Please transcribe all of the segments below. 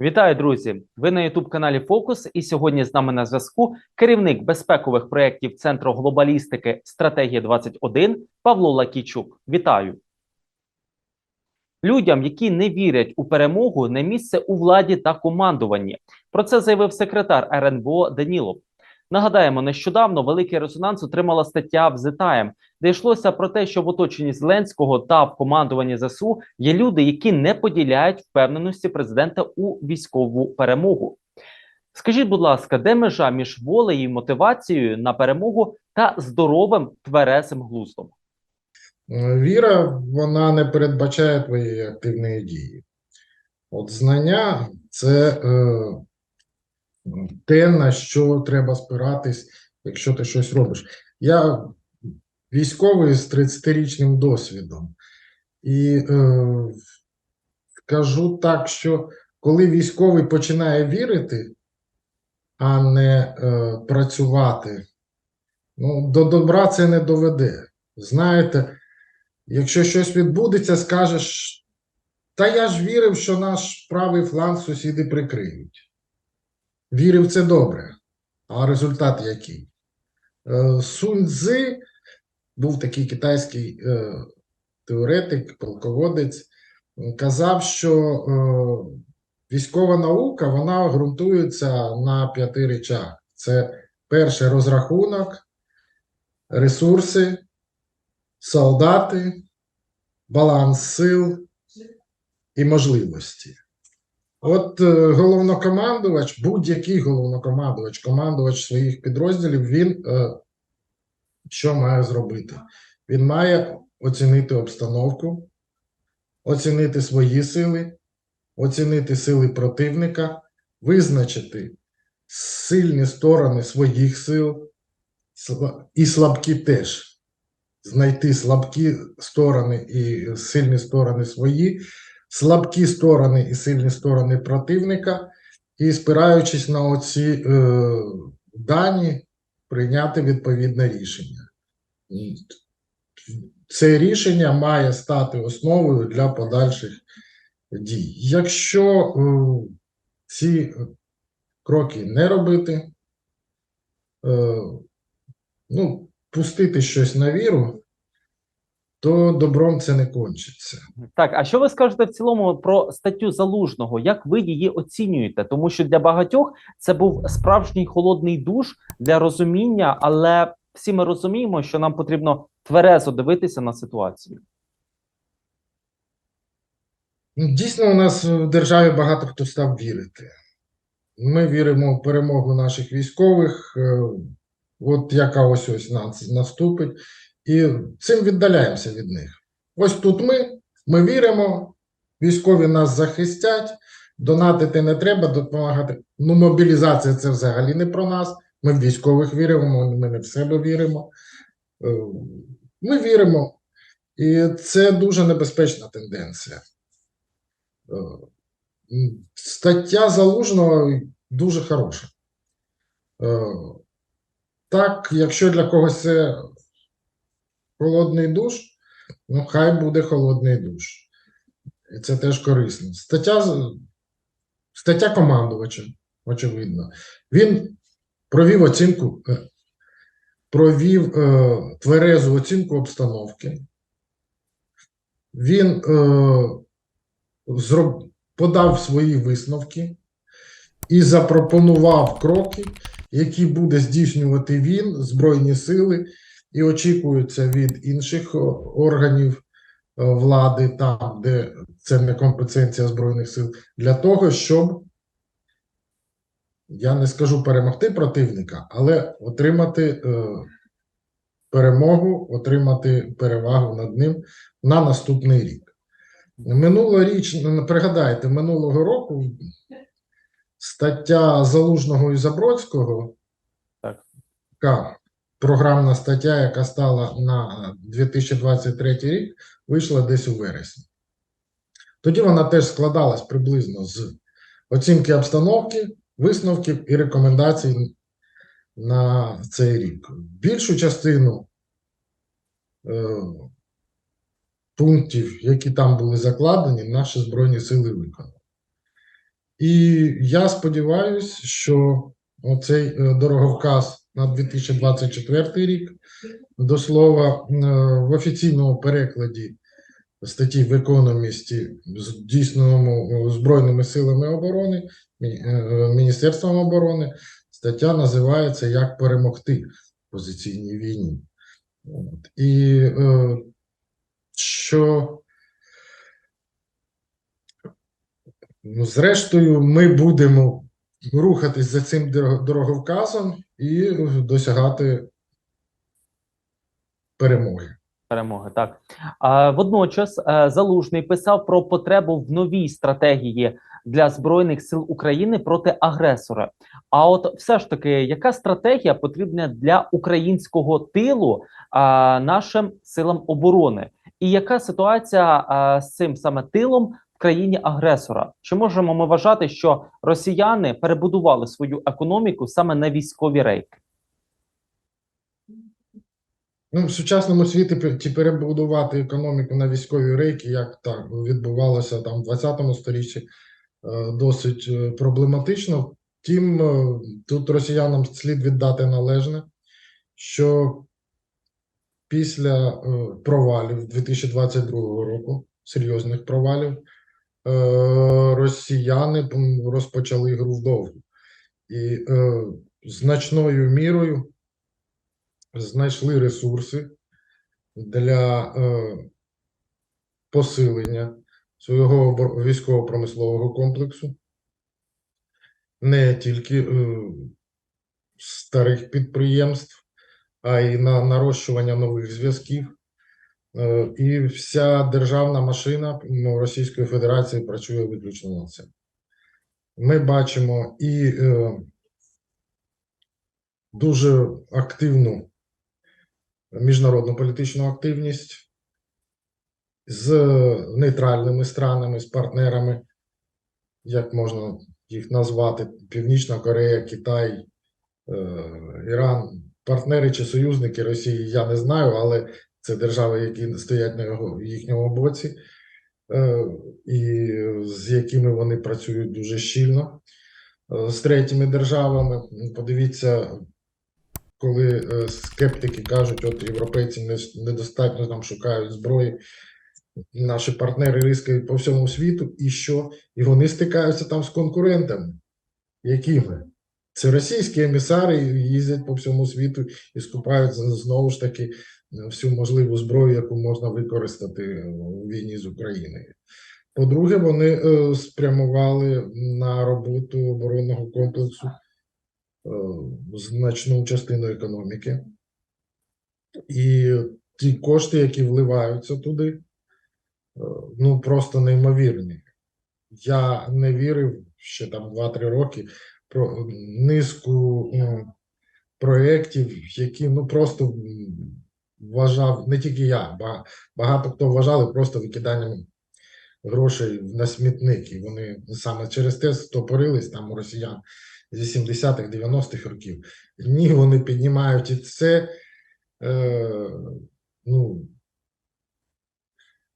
Вітаю, друзі! Ви на youtube каналі Фокус. І сьогодні з нами на зв'язку керівник безпекових проєктів Центру глобалістики Стратегія 21 Павло Лакійчук. Вітаю! Людям, які не вірять у перемогу, не місце у владі та командуванні. Про це заявив секретар РНБО Данілов. Нагадаємо, нещодавно великий резонанс отримала стаття в The Time, де йшлося про те, що в оточенні Зеленського та в командуванні ЗСУ є люди, які не поділяють впевненості президента у військову перемогу. Скажіть, будь ласка, де межа між волею і мотивацією на перемогу та здоровим тверезим глуздом? Віра, вона не передбачає твоєї активної дії. От знання це е, те, на що треба спиратись, якщо ти щось робиш. Я військовий з 30-річним досвідом. І е, скажу так, що коли військовий починає вірити, а не е, працювати, ну, до добра це не доведе. Знаєте, Якщо щось відбудеться, скажеш, та я ж вірив, що наш правий фланг сусіди прикриють. Вірив це добре. А результат який? Е, Сунь Цзи був такий китайський е, теоретик, полководець, казав, що е, військова наука вона ґрунтується на п'яти речах: це перше розрахунок, ресурси солдати, баланс сил і можливості. От е, головнокомандувач, будь-який головнокомандувач, командувач своїх підрозділів, він е, що має зробити? Він має оцінити обстановку, оцінити свої сили, оцінити сили противника, визначити сильні сторони своїх сил і слабкі теж знайти слабкі сторони і сильні сторони свої, слабкі сторони і сильні сторони противника, і спираючись на оці е, дані, прийняти відповідне рішення. Це рішення має стати основою для подальших дій. Якщо е, ці кроки не робити, е, ну, пустити щось на віру, то добром це не кончиться. Так, а що ви скажете в цілому про статтю залужного? Як ви її оцінюєте? Тому що для багатьох це був справжній холодний душ для розуміння, але всі ми розуміємо, що нам потрібно тверезо дивитися на ситуацію. Ну, Дійсно, у нас в державі багато хто став вірити. Ми віримо в перемогу наших військових, е, от яка ось ось нас наступить, і цим віддаляємося від них. Ось тут ми, ми віримо, військові нас захистять, донатити не треба, допомагати. Ну, мобілізація це взагалі не про нас. Ми в військових віримо, ми не в себе віримо. Е, Ми віримо, і це дуже небезпечна тенденція. Е, Стаття залужного дуже хороша. Е, Так, якщо для когось це холодний душ, ну хай буде холодний душ. І це теж корисно. Стаття, стаття командувача, очевидно. Він провів оцінку, е, провів е, тверезу оцінку обстановки. Він е, зроб, подав свої висновки і запропонував кроки, які буде здійснювати він, Збройні сили, і очікуються від інших органів е, влади, там, де це не компетенція Збройних сил, для того, щоб я не скажу перемогти противника, але отримати е, перемогу, отримати перевагу над ним на наступний рік. Минулоріч, ну, пригадайте, минулого року стаття Залужного і Забродського, Так. яка програмна стаття, яка стала на 2023 рік, вийшла десь у вересні. Тоді вона теж складалась приблизно з оцінки обстановки, висновків і рекомендацій на цей рік. Більшу частину е, пунктів, які там були закладені, наші Збройні Сили виконали. І я сподіваюся, що оцей е, дороговказ на 2024 рік, до слова, е, в офіційному перекладі статті в економісті, здійсненому Збройними силами оборони, е, Міністерством оборони, стаття називається Як перемогти в позиційній війні. І е, що ну, зрештою ми будемо рухатись за цим дороговказом і досягати перемоги. Перемоги. Так а водночас е, залужний писав про потребу в новій стратегії для збройних сил України проти агресора. А от все ж таки, яка стратегія потрібна для українського тилу а, нашим силам оборони? І яка ситуація а, з цим саме тилом в країні агресора? Чи можемо ми вважати, що росіяни перебудували свою економіку саме на військові рейки? Ну, в сучасному світі пе- перебудувати економіку на військові рейки, як так відбувалося там в 20 сторіччі, е, досить е, проблематично. Втім, е, тут росіянам слід віддати належне, що після провалів 2022 року, серйозних провалів, росіяни розпочали гру вдовгу. І значною мірою знайшли ресурси для е, посилення свого військово-промислового комплексу, не тільки е, старих підприємств, а й на нарощування нових зв'язків. Е, і вся державна машина ну, Російської Федерації працює виключно на це. Ми бачимо і дуже активну міжнародну політичну активність з нейтральними странами, з партнерами, як можна їх назвати: Північна Корея, Китай, е, Іран, партнери чи союзники Росії, я не знаю, але це держави, які стоять на їхньому боці, е, і з якими вони працюють дуже щільно. Е, З третіми державами, подивіться, коли е, скептики кажуть, от європейці не- недостатньо нам шукають зброї, наші партнери рискають по всьому світу, і що? І вони стикаються там з конкурентами. Якими? Це російські емісари їздять по всьому світу і скупають знову ж таки всю можливу зброю, яку можна використати у війні з Україною. По-друге, вони е, спрямували на роботу оборонного комплексу значну частину економіки. І ті кошти, які вливаються туди, е, ну просто неймовірні. Я не вірив ще там 2-3 роки про низку м, проєктів, які ну просто вважав, не тільки я, ба- багато хто вважали просто викиданням грошей на смітник. І вони саме через те стопорились там у росіян з 80-х, 90-х років. Ні, вони піднімають і це. Е, ну,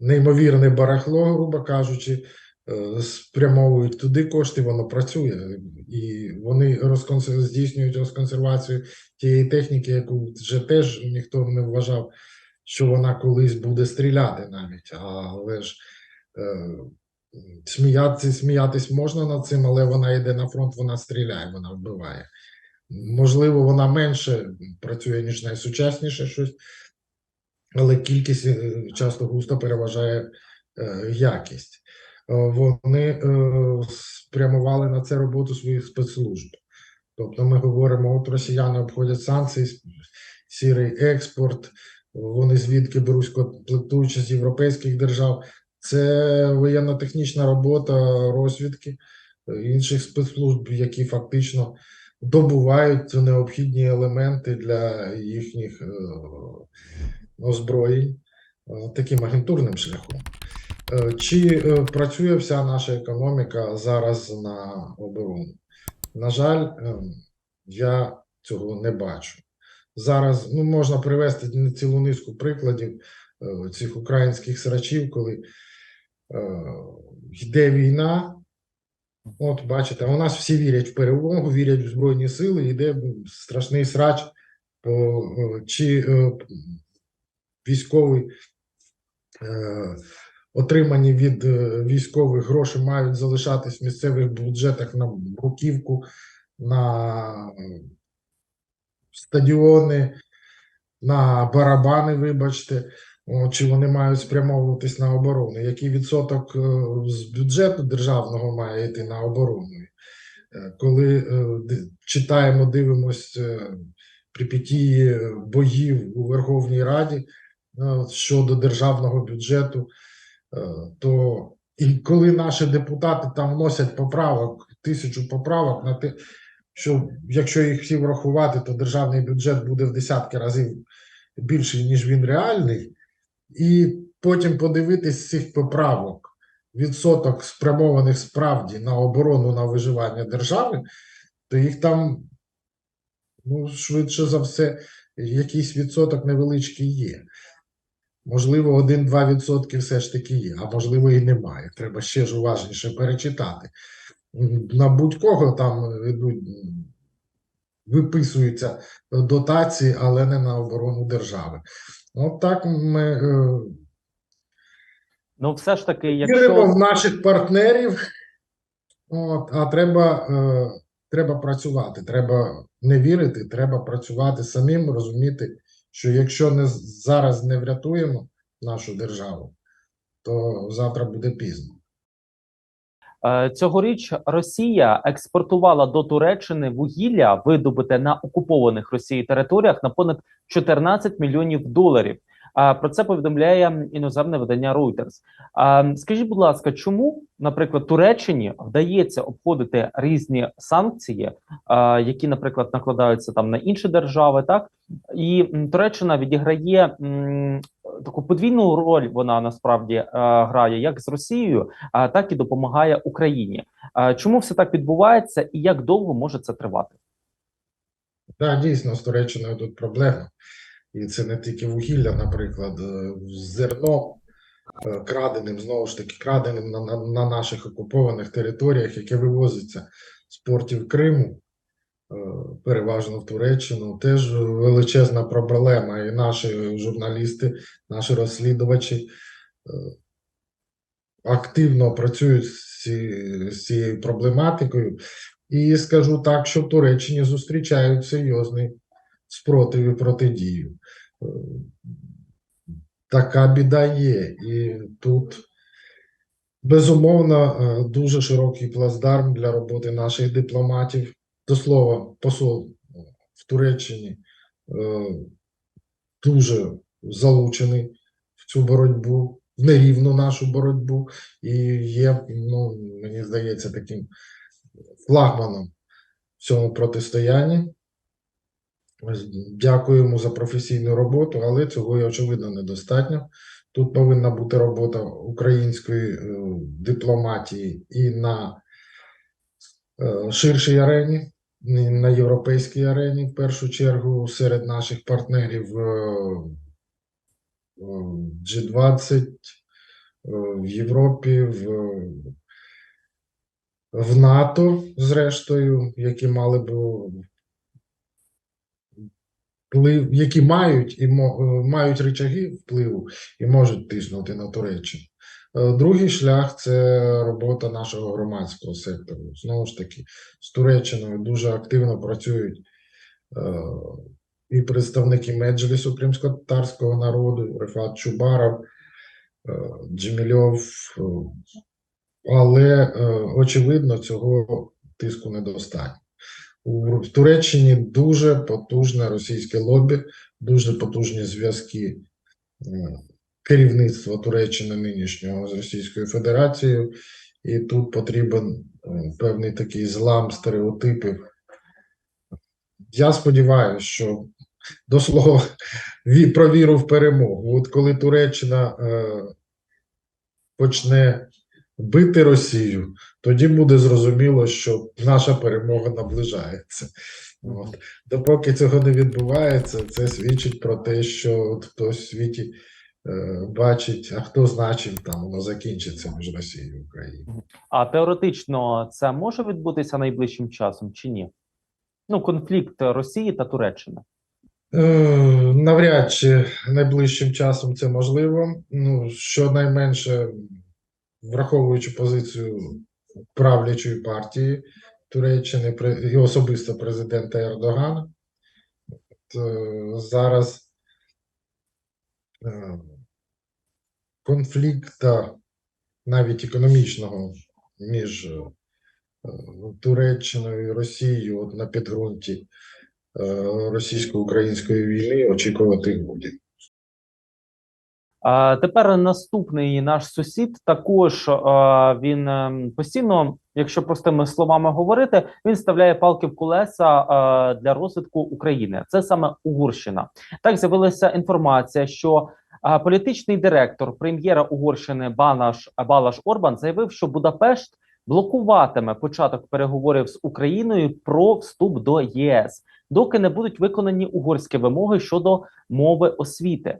неймовірне барахло, грубо кажучи, е, спрямовують туди кошти, воно працює, і вони розконсер... здійснюють розконсервацію тієї техніки, яку вже теж ніхто не вважав, що вона колись буде стріляти навіть. Але ж е, сміятися, сміятись можна над цим, але вона йде на фронт, вона стріляє, вона вбиває. Можливо, вона менше працює, ніж найсучасніше щось, але кількість е, часто густо переважає е, якість. Е, Вони е, спрямували на це роботу своїх спецслужб. Тобто ми говоримо, от росіяни обходять санкції, сірий експорт, вони звідки беруть комплектуючі з європейських держав. Це воєнно-технічна робота розвідки е, інших спецслужб, які фактично добувають необхідні елементи для їхніх е, озброєнь е, таким агентурним шляхом. Чи працює вся наша економіка зараз на оборону? На жаль, я цього не бачу. Зараз ну, можна привести цілу низку прикладів цих українських срачів, коли йде війна, От, бачите, у нас всі вірять в перемогу, вірять в Збройні Сили, йде страшний срач по е, чи е, військовий е, отримані від е, військових гроші мають залишатись в місцевих бюджетах на бруківку, на е, стадіони, на барабани, вибачте. Чи вони мають спрямовуватись на оборону? Який відсоток е, з бюджету державного має йти на оборону? Е, Коли е, читаємо, дивимось прип'яті боїв у Верховній Раді щодо державного бюджету, то і коли наші депутати там вносять поправок, тисячу поправок на те, що якщо їх всі врахувати, то державний бюджет буде в десятки разів більший, ніж він реальний, і потім подивитись цих поправок відсоток спрямованих справді на оборону на виживання держави, то їх там, ну, швидше за все, якийсь відсоток невеличкий є. Можливо, 1-2 відсотки все ж таки є, а можливо і немає. Треба ще ж уважніше перечитати. На будь-кого там йдуть, виписуються дотації, але не на оборону держави. От так ми е, Ну, все ж таки, віримо в наших партнерів, от, а треба, е, треба працювати. Треба не вірити, треба працювати самим, розуміти, що якщо не зараз не врятуємо нашу державу, то завтра буде пізно. Е, Цьогоріч Росія експортувала до Туреччини вугілля, видобуте на окупованих Росією територіях, на понад 14 мільйонів доларів. А Про це повідомляє іноземне видання Reuters. А, Скажіть, будь ласка, чому, наприклад, Туреччині вдається обходити різні санкції, а, які, наприклад, накладаються там на інші держави, так і Туреччина відіграє м, таку подвійну роль. Вона насправді е, грає як з Росією, а так і допомагає Україні. А чому все так відбувається, і як довго може це тривати? Так, дійсно, з Туреччиною тут проблема. І це не тільки вугілля, наприклад, е, зерно е, краденим, знову ж таки, краденим на, на, на наших окупованих територіях, яке вивозиться з портів Криму, е, переважно в Туреччину, теж величезна проблема. І наші журналісти, наші розслідувачі активно працюють з цією проблематикою. І скажу так, що в Туреччині зустрічають серйозний спротив і протидію. Е, Така біда є. І тут, безумовно, е, дуже широкий плацдарм для роботи наших дипломатів. До слова, посол в Туреччині е, дуже залучений в цю боротьбу, в нерівну нашу боротьбу, і є, ну, мені здається, таким флагманом в цьому протистоянні. Дякуємо за професійну роботу, але цього і очевидно недостатньо. Тут повинна бути робота української е, дипломатії і на е, ширшій арені, і на європейській арені, в першу чергу, серед наших партнерів е, е, G20, е, в Європі, в, в НАТО, зрештою, які мали б вплив, які мають і е, мають рычаги впливу і можуть тиснути на Туреччину. Е, Другий шлях це робота нашого громадського сектору. Знову ж таки, з Туреччиною дуже активно працюють е, і представники Меджлісу кримсько-татарського народу, Рефат Чубаров, е, Джемільов, е, але е, очевидно, цього тиску недостатньо. У Туреччині дуже потужне російське лобі, дуже потужні зв'язки е, керівництва Туреччини нинішнього з Російською Федерацією, і тут потрібен е, певний такий злам стереотипів. Я сподіваюся, що до слова про віру в перемогу. От коли Туреччина е, почне бити Росію, тоді буде зрозуміло, що наша перемога наближається. От. Допоки цього не відбувається, це свідчить про те, що от хтось в світі е, бачить, а хто значив, там воно закінчиться між Росією і Україною. А теоретично це може відбутися найближчим часом чи ні? Ну, конфлікт Росії та Туреччини. Е, Навряд чи найближчим часом це можливо. Ну, щонайменше, враховуючи позицію правлячої партії Туреччини і особисто президента Ердогана, то зараз е, конфлікта навіть економічного між е, Туреччиною і Росією на підґрунті е, російсько-української війни очікувати годі. Тепер наступний наш сусід також е, він ем, постійно, якщо простими словами говорити, він вставляє палки в колеса е, для розвитку України. Це саме Угорщина. Так з'явилася інформація, що е, політичний директор прем'єра Угорщини Банаш Балаш Орбан заявив, що Будапешт блокуватиме початок переговорів з Україною про вступ до ЄС, доки не будуть виконані угорські вимоги щодо мови освіти.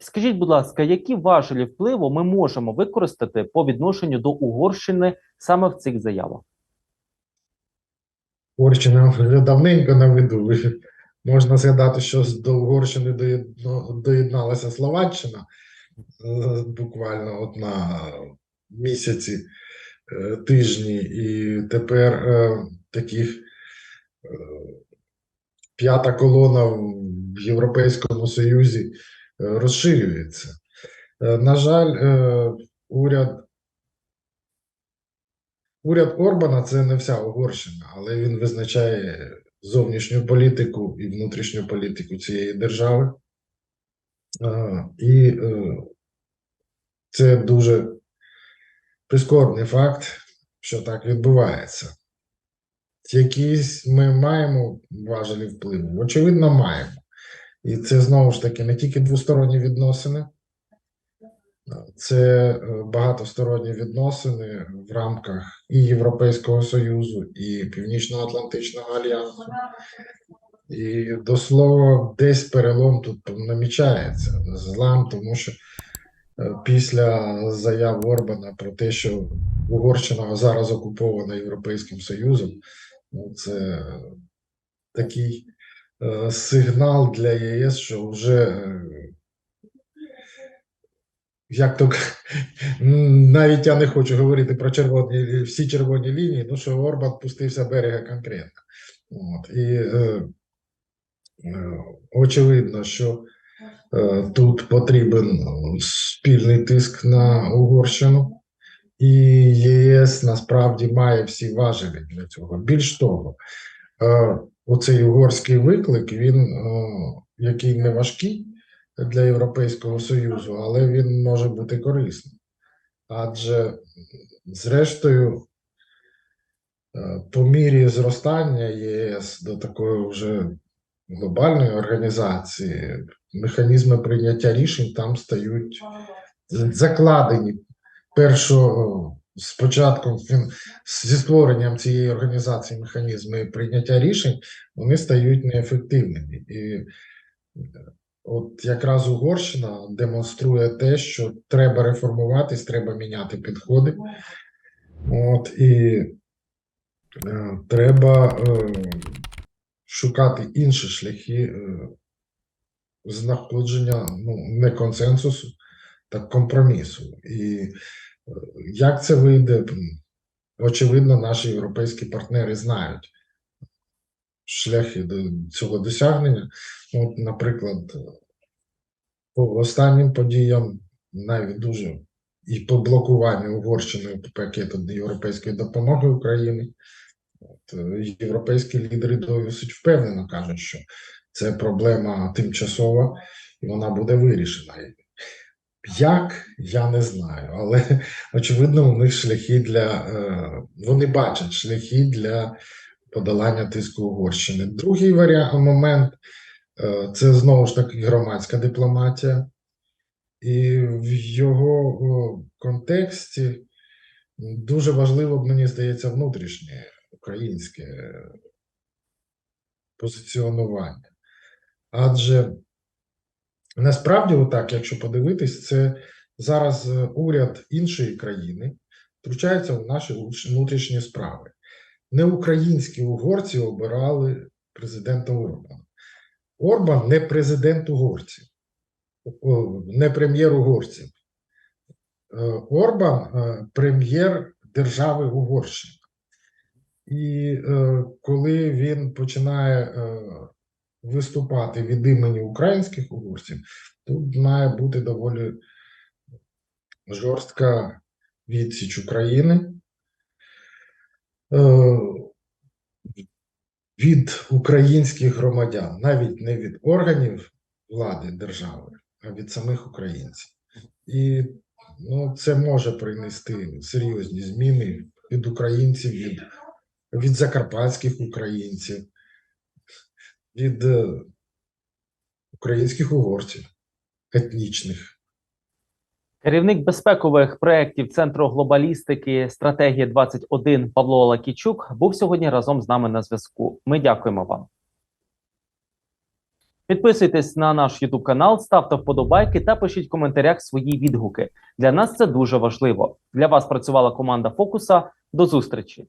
Скажіть, будь ласка, які важелі впливу ми можемо використати по відношенню до Угорщини саме в цих заявах? Угорщина вже давненько на виду. Можна згадати, що до Угорщини доєдналася Словаччина е, буквально от на місяці, е, тижні, і тепер е, таких п'ята колона в Європейському Союзі розширюється. Е, На жаль, е, уряд Уряд Орбана це не вся Угорщина, але він визначає зовнішню політику і внутрішню політику цієї держави. Е, І е, це дуже прискорбний факт, що так відбувається. Якісь ми маємо важелі впливу? Очевидно, маємо. І це знову ж таки не тільки двосторонні відносини, це е, багатосторонні відносини в рамках і Європейського Союзу, і Північно-Атлантичного альянсу. І до слова, десь перелом тут намічається злам, тому що е, після заяв Орбана про те, що Угорщина зараз окупована Європейським Союзом, ну, це такий сигнал для ЄС, що вже е, як то навіть я не хочу говорити про червоні всі червоні лінії, ну що Орбан пустився берега конкретно. От, і е, е, очевидно, що е, тут потрібен е, спільний тиск на Угорщину, і ЄС насправді має всі важелі для цього. Більш того, е, оцей угорський виклик, він е, який не важкий для Європейського Союзу, але він може бути корисним. Адже, зрештою, е, по мірі зростання ЄС до такої вже глобальної організації, механізми прийняття рішень там стають закладені. Першого з початком зі створенням цієї організації механізми прийняття рішень вони стають неефективними. І е, от якраз Угорщина демонструє те, що треба реформуватись, треба міняти підходи. От і е, треба е, шукати інші шляхи е, знаходження ну, не консенсусу, так компромісу. І як це вийде, очевидно, наші європейські партнери знають шляхи до цього досягнення. От, наприклад, по останнім подіям навіть дуже і по блокуванню Угорщини пакету європейської допомоги Україні. От, е, європейські лідери досить впевнено кажуть, що це проблема тимчасова і вона буде вирішена. Як, я не знаю, але очевидно, у них шляхи для е, вони бачать шляхи для подолання тиску Угорщини. Другий варіант момент е, це знову ж таки громадська дипломатія, і в його контексті дуже важливо, мені здається, внутрішнє українське позиціонування. Адже Насправді, отак, якщо подивитись, це зараз е, уряд іншої країни втручається в наші внутрішні справи. Не українські угорці обирали президента Орбана. Орбан не президент угорців, не прем'єр угорців. Е, Орбан е, прем'єр держави Угорщини. І коли він починає виступати від імені українських угорців, тут має бути доволі жорстка відсіч України. Е, від українських громадян, навіть не від органів влади держави, а від самих українців. І ну, це може принести серйозні зміни від українців, від, від закарпатських українців, від е, українських угорців етнічних. Керівник безпекових проєктів Центру глобалістики стратегія 21 Павло Лакічук був сьогодні разом з нами на зв'язку. Ми дякуємо вам. Підписуйтесь на наш YouTube канал, ставте вподобайки та пишіть в коментарях свої відгуки. Для нас це дуже важливо. Для вас працювала команда Фокуса. До зустрічі!